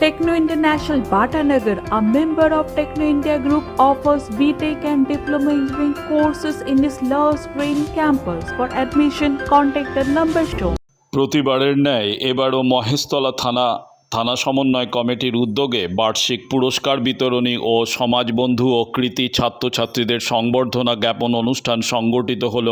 Techno International Bhatanagar, a member of Techno India Group, offers BTEC and Diploma Engineering courses in its Love Spring campus. For admission, contact the number shown. প্রতিবারের ন্যায় এবারও মহেশতলা থানা থানা সমন্বয় কমিটির উদ্যোগে বার্ষিক পুরস্কার বিতরণী ও সমাজবন্ধু ও কৃতি ছাত্রছাত্রীদের সংবর্ধনা জ্ঞাপন অনুষ্ঠান সংগঠিত হল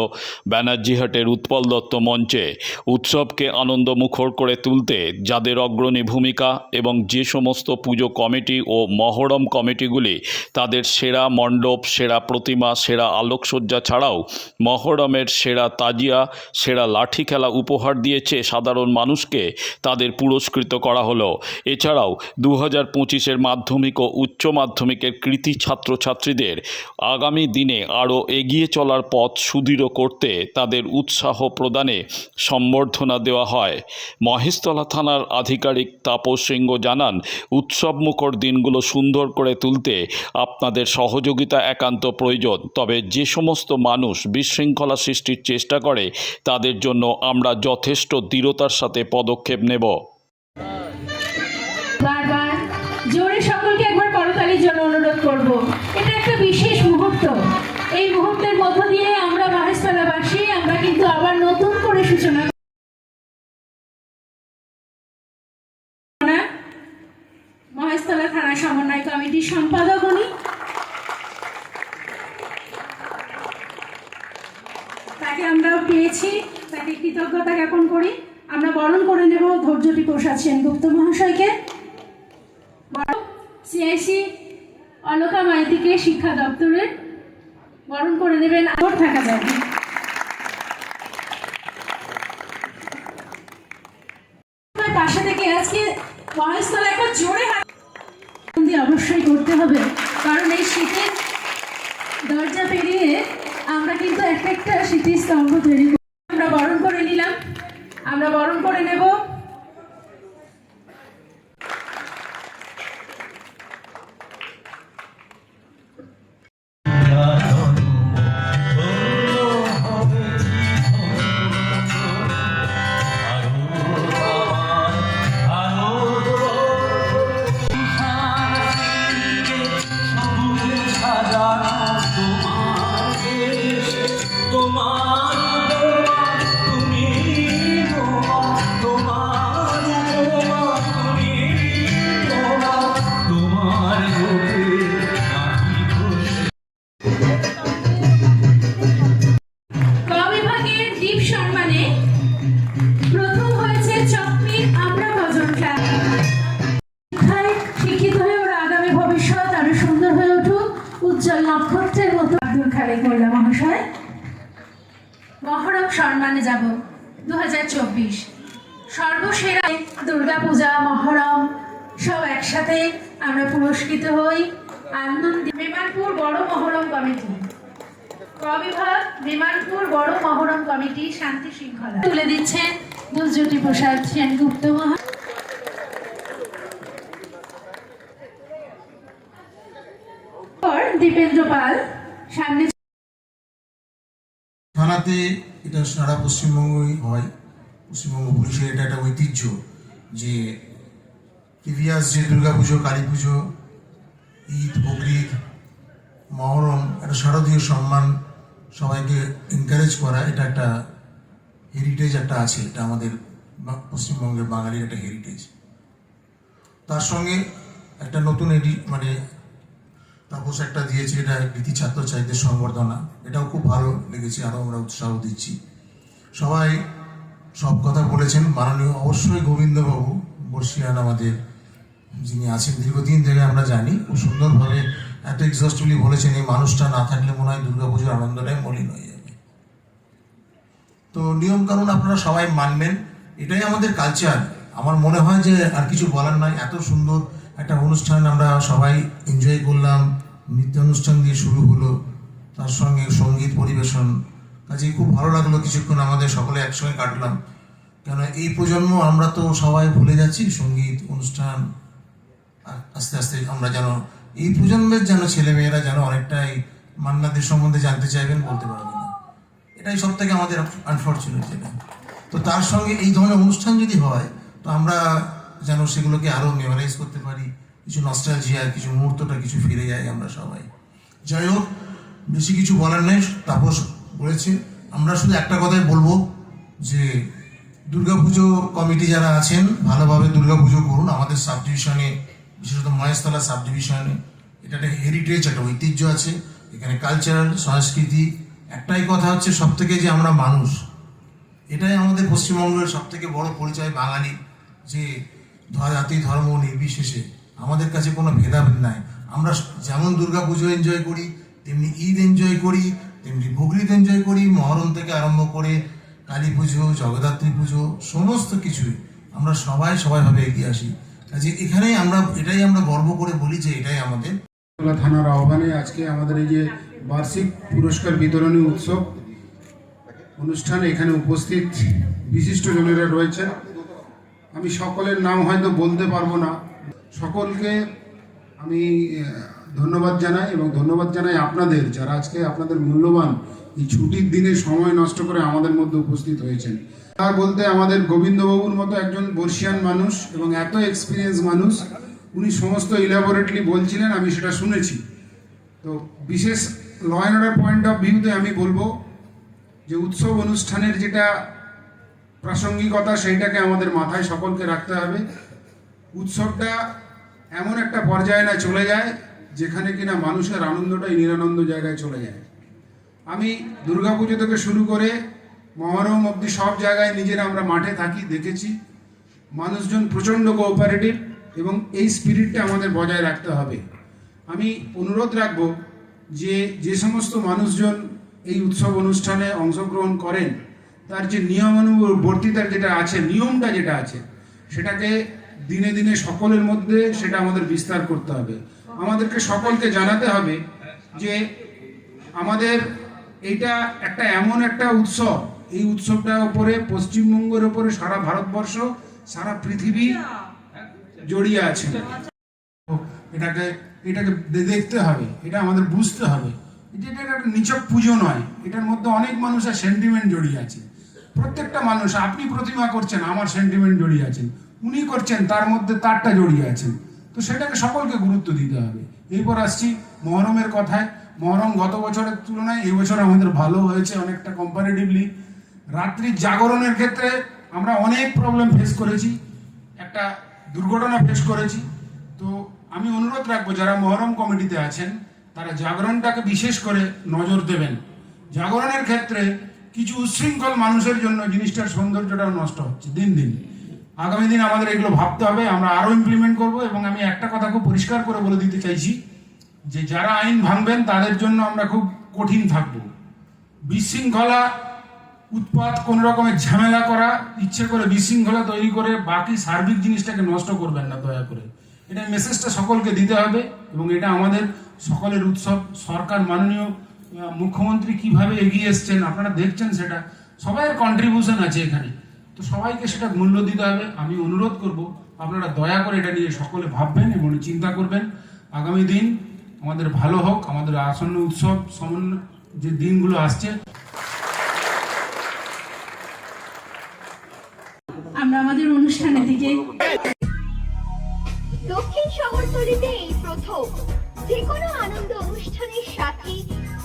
ব্যানার্জিহাটের উৎপল দত্ত মঞ্চে। উৎসবকে আনন্দমুখর করে তুলতে যাদের অগ্রণী ভূমিকা এবং যে সমস্ত পুজো কমিটি ও মহরম কমিটিগুলি, তাদের সেরা মণ্ডপ, সেরা প্রতিমা, সেরা আলোকসজ্জা ছাড়াও মহরমের সেরা তাজিয়া, সেরা লাঠি খেলা উপহার দিয়েছে সাধারণ মানুষকে। তাদের পুরস্কৃত করা হলো এছাড়াও দু হাজার পঁচিশের মাধ্যমিক ও উচ্চ মাধ্যমিকের কৃতি ছাত্রছাত্রীদের আগামী দিনে আরও এগিয়ে চলার পথ সুদৃঢ় করতে তাদের উৎসাহ প্রদানে সম্বর্ধনা দেওয়া হয়। মহেশতলা থানার আধিকারিক তাপস সিংহ জানান উৎসবমুখর দিনগুলো সুন্দর করে তুলতে আপনাদের সহযোগিতা একান্ত প্রয়োজন। তবে যে সমস্ত মানুষ বিশৃঙ্খলা সৃষ্টির চেষ্টা করে, তাদের জন্য আমরা যথেষ্ট দৃঢ়তার সাথে পদক্ষেপ নেব। বারবার জোরে সকলকে একবার করতালির জন্য অনুরোধ করব। এটা একটা বিশেষ মুহূর্ত। এই মুহূর্তের মধ্য দিয়ে আমরা মহেশতলাবাসী আমরা কিন্তু আবার নতুন করে সূচনা মহেশতলা থানা সমন্বয় কমিটির সম্পাদক উনি। তাকে আমরাও পেয়েছি, তাকে কৃতজ্ঞতা জ্ঞাপন করি। আমরা বরণ করে নেব ধৈর্যটি প্রসাদ সেনগুপ্ত মহাশয়কে। সিআইসি মাইতিকে শিক্ষা দপ্তরের বরণ করে আগর থাকা যাবে পাশে থেকে আজকে মহেশতলা একবার জোরে অবশ্যই করতে হবে, কারণ এই শীতের দরজা পেরিয়ে আমরা কিন্তু একটা একটা স্মৃতিস্তম্ভ তৈরি নক্ষত্রের মতো আব্দুল খালেক মোল্লা মহাশয়। মহরম সম্মানে যাব দু সর্বসেরা দুর্গাপূজা, মহরম, সব একসাথে আমরা পুরস্কৃত হই। আনন্দ বিমানপুর বড় মহরম কমিটি। কবিভাগ বিভাগ বিমানপুর বড় মহরম কমিটি শান্তি শৃঙ্খলা। তুলে দিচ্ছেন দুর্জ্যোতি প্রসাদ সেনগুপ্ত মহা পর থানাতে এটা সারা পশ্চিমবঙ্গই হয়। পশ্চিমবঙ্গ পুলিশের এটা একটা ঐতিহ্য যে প্রিভিয়াস যে দুর্গাপুজো কালী পুজো ঈদ, বকরিদ, মহরম, একটা শারদীয় সম্মান সবাইকে এনকারেজ করা, এটা একটা হেরিটেজ একটা আছে, এটা আমাদের পশ্চিমবঙ্গের বাঙালির একটা হেরিটেজ তার সঙ্গে একটা নতুন এডি মানে তাপস একটা দিয়েছে, এটা কৃতি ছাত্রছাত্রীদের সংবর্ধনা। এটাও খুব ভালো লেগেছে, আরও আমরা উৎসাহ দিচ্ছি। সবাই সব কথা বলেছেন, মাননীয় অবশ্যই গোবিন্দবাবু বর্ষিয়ান আমাদের যিনি আছেন, দীর্ঘদিন থেকে আমরা জানি, খুব সুন্দরভাবে এত এক্সস্টলি বলেছেন, এই মানুষটা না থাকলে মনে হয় দুর্গাপুজোর আনন্দটাই মলিন হয়ে যাবে। তো নিয়ম কানুন আপনারা সবাই মানবেন, এটাই আমাদের কালচার আমার মনে হয় যে আর কিছু বলার নাই, এত সুন্দর একটা অনুষ্ঠান আমরা সবাই এনজয় করলাম নৃত্য অনুষ্ঠান দিয়ে শুরু হলো, তার সঙ্গে সংগীত পরিবেশন। কাজে খুব ভালো লাগল কিছুক্ষণ আমাদের সকলে একসঙ্গে কাটলাম। কেন এই প্রজন্ম আমরা তো সবাই ভুলে যাচ্ছি সংগীত, অনুষ্ঠান আস্তে আস্তে আমরা যেন এই প্রজন্মের যেন ছেলেমেয়েরা যেন অনেকটাই মান্নাদের সম্বন্ধে জানতে চাইবেন, বলতে পারবে না। এটাই সব থেকে আমাদের আনফর্চুনেট যেটা। তো তার সঙ্গে এই ধরনের অনুষ্ঠান যদি হয়, তো আমরা যেন সেগুলোকে আরও মেমোরাইজ করতে পারি। কিছু নস্টালজিয়া কিছু মুহূর্তটা কিছু ফিরে যাই আমরা সবাই। যাই হোক, বেশি কিছু বলার নেই, তাপস বলেছে। আমরা শুধু একটা কথাই বলব যে, দুর্গাপুজো কমিটি যারা আছেন, ভালোভাবে দুর্গাপুজো করুন। আমাদের সাব ডিভিশনে বিশেষত মহেশতলা সাব ডিভিশনে এটা একটা হেরিটেজ একটা ঐতিহ্য আছে। এখানে কালচারাল সংস্কৃতি, একটাই কথা হচ্ছে সব থেকে যে আমরা মানুষ। এটাই আমাদের পশ্চিমবঙ্গের সব থেকে বড় পরিচয়, বাঙালি। যে জাতি ধর্ম নির্বিশেষে আমাদের কাছে কোনো ভেদাভেদ নাই। আমরা যেমন দুর্গা পুজো এনজয় করি, তেমনি ঈদ এনজয় করি, তেমনি বকরিদ এনজয় করি, মহরম থেকে আরম্ভ করে কালী পুজো, জগদ্ধাত্রী পুজো, সমস্ত কিছুই আমরা সবাই সবাইভাবে এগিয়ে আসি। কাজে এখানেই আমরা, এটাই আমরা গর্ব করে বলি যে এটাই আমাদের। থানার আহ্বানে আজকে আমাদের এই যে বার্ষিক পুরস্কার বিতরণী উৎসব অনুষ্ঠানে এখানে উপস্থিত বিশিষ্ট জনেরা রয়েছেন। আমি সকলের নাম হয়তো বলতে পারব না। সকলকে আমি ধন্যবাদ জানাই এবং ধন্যবাদ জানাই আপনাদের যারা আজকে আপনাদের মূল্যবান এই ছুটির দিনে সময় নষ্ট করে আমাদের মধ্যে উপস্থিত হয়েছেন। তার বলতে আমাদের গোবিন্দবাবুর মতো একজন বর্ষিয়ান মানুষ এবং এত এক্সপিরিয়েন্স মানুষ, উনি সমস্ত ইলাবোরেটলি বলছিলেন, আমি সেটা শুনেছি। তো বিশেষ law and order point of ভিউতে আমি বলব যে উৎসব অনুষ্ঠানের যেটা প্রাসঙ্গিকতা সেইটাকে আমাদের মাথায় সকলকে রাখতে হবে। উৎসবটা এমন একটা পর্যায়ে না চলে যায়, যেখানে কিনা মানুষের আনন্দটাই নিরানন্দ জায়গায় চলে যায়। আমি দুর্গাপুজো থেকে শুরু করে মহরম অবধি সব জায়গায় নিজেরা আমরা মাঠে থাকি, দেখেছি। মানুষজন প্রচণ্ড কোঅপারেটিভ এবং এই স্পিরিটটা আমাদের বজায় রাখতে হবে। আমি অনুরোধ রাখব যে যে সমস্ত মানুষজন এই উৎসব অনুষ্ঠানে অংশগ্রহণ করেন তার যে নিয়মানুবর্তিতার যেটা আছে, নিয়মটা যেটা আছে, সেটাকে দিনে দিনে সকলের মধ্যে সেটা আমাদের বিস্তার করতে হবে। আমাদেরকে সকলকে জানাতে হবে যে আমাদের এটা একটা এমন একটা উৎসব। এই উৎসবটার উপরে, পশ্চিমবঙ্গের উপরে সারা ভারতবর্ষ, সারা পৃথিবী জড়িয়ে আছে। এটাকে এটাকে দেখতে হবে, এটা আমাদের বুঝতে হবে। এটা এটা একটা নিচক পুজো নয়, এটার মধ্যে অনেক মানুষের সেন্টিমেন্ট জড়িয়ে আছে। প্রত্যেকটা মানুষ, আপনি প্রতিমা করছেন, আমার সেন্টিমেন্ট জড়িয়ে আছেন উনি করছেন, তার মধ্যে তারটা জড়িয়ে আছেন তো সেটাকে সকলকে গুরুত্ব দিতে হবে। এরপর আসছি মহরমের কথায়। মহরম গত বছরের তুলনায় এই বছর আমাদের ভালো হয়েছে অনেকটা কম্পারেটিভলি রাত্রি জাগরণের ক্ষেত্রে আমরা অনেক প্রবলেম ফেস করেছি। একটা দুর্ঘটনা ফেস করেছি। তো আমি অনুরোধ রাখব, যারা মহরম কমিটিতে আছেন, তারা জাগরণটাকে বিশেষ করে নজর দেবেন। জাগরণের ক্ষেত্রে কিছু উচ্ছৃঙ্খল মানুষের জন্য জিনিসটার সৌন্দর্যটাও নষ্ট হচ্ছে, দিন দিন। আগামী দিন আমাদের এগুলো ভাবতে হবে, আমরা আরও ইমপ্লিমেন্ট করব এবং আমি একটা কথা খুব পরিষ্কার করে বলে দিতে চাইছি যে যারা আইন ভাঙবেন, তাদের জন্য আমরা খুব কঠিন থাকব। বিশৃঙ্খলা, উৎপাত, কোন রকমের ঝামেলা করা, ইচ্ছে করে বিশৃঙ্খলা তৈরি করে বাকি সার্বিক জিনিসটাকে নষ্ট করবেন না, দয়া করে। এটা মেসেজটা সকলকে দিতে হবে এবং এটা আমাদের সকলের উৎসব, সরকার, মাননীয় মুখ্যমন্ত্রী কীভাবে এগিয়ে এসছেন আপনারা দেখছেন সেটা। সবাইয়ের কন্ট্রিবিউশন আছে এখানে। তো সবাইকে সেটা মূল্য দিতে হবে। আমি অনুরোধ করব আপনারা দয়া করে এটা নিয়ে সকলে ভাববেন এবং চিন্তা করবেন। আগামী দিন আমাদের ভালো হোক আমাদের আসন্ন উৎসব সমন্বয় যে দিনগুলো আসছে। আমরা আমাদের অনুষ্ঠানের দিকে দক্ষিণ শহরতলিতে এই প্রথম। যে কোনো আনন্দ অনুষ্ঠানের সাথে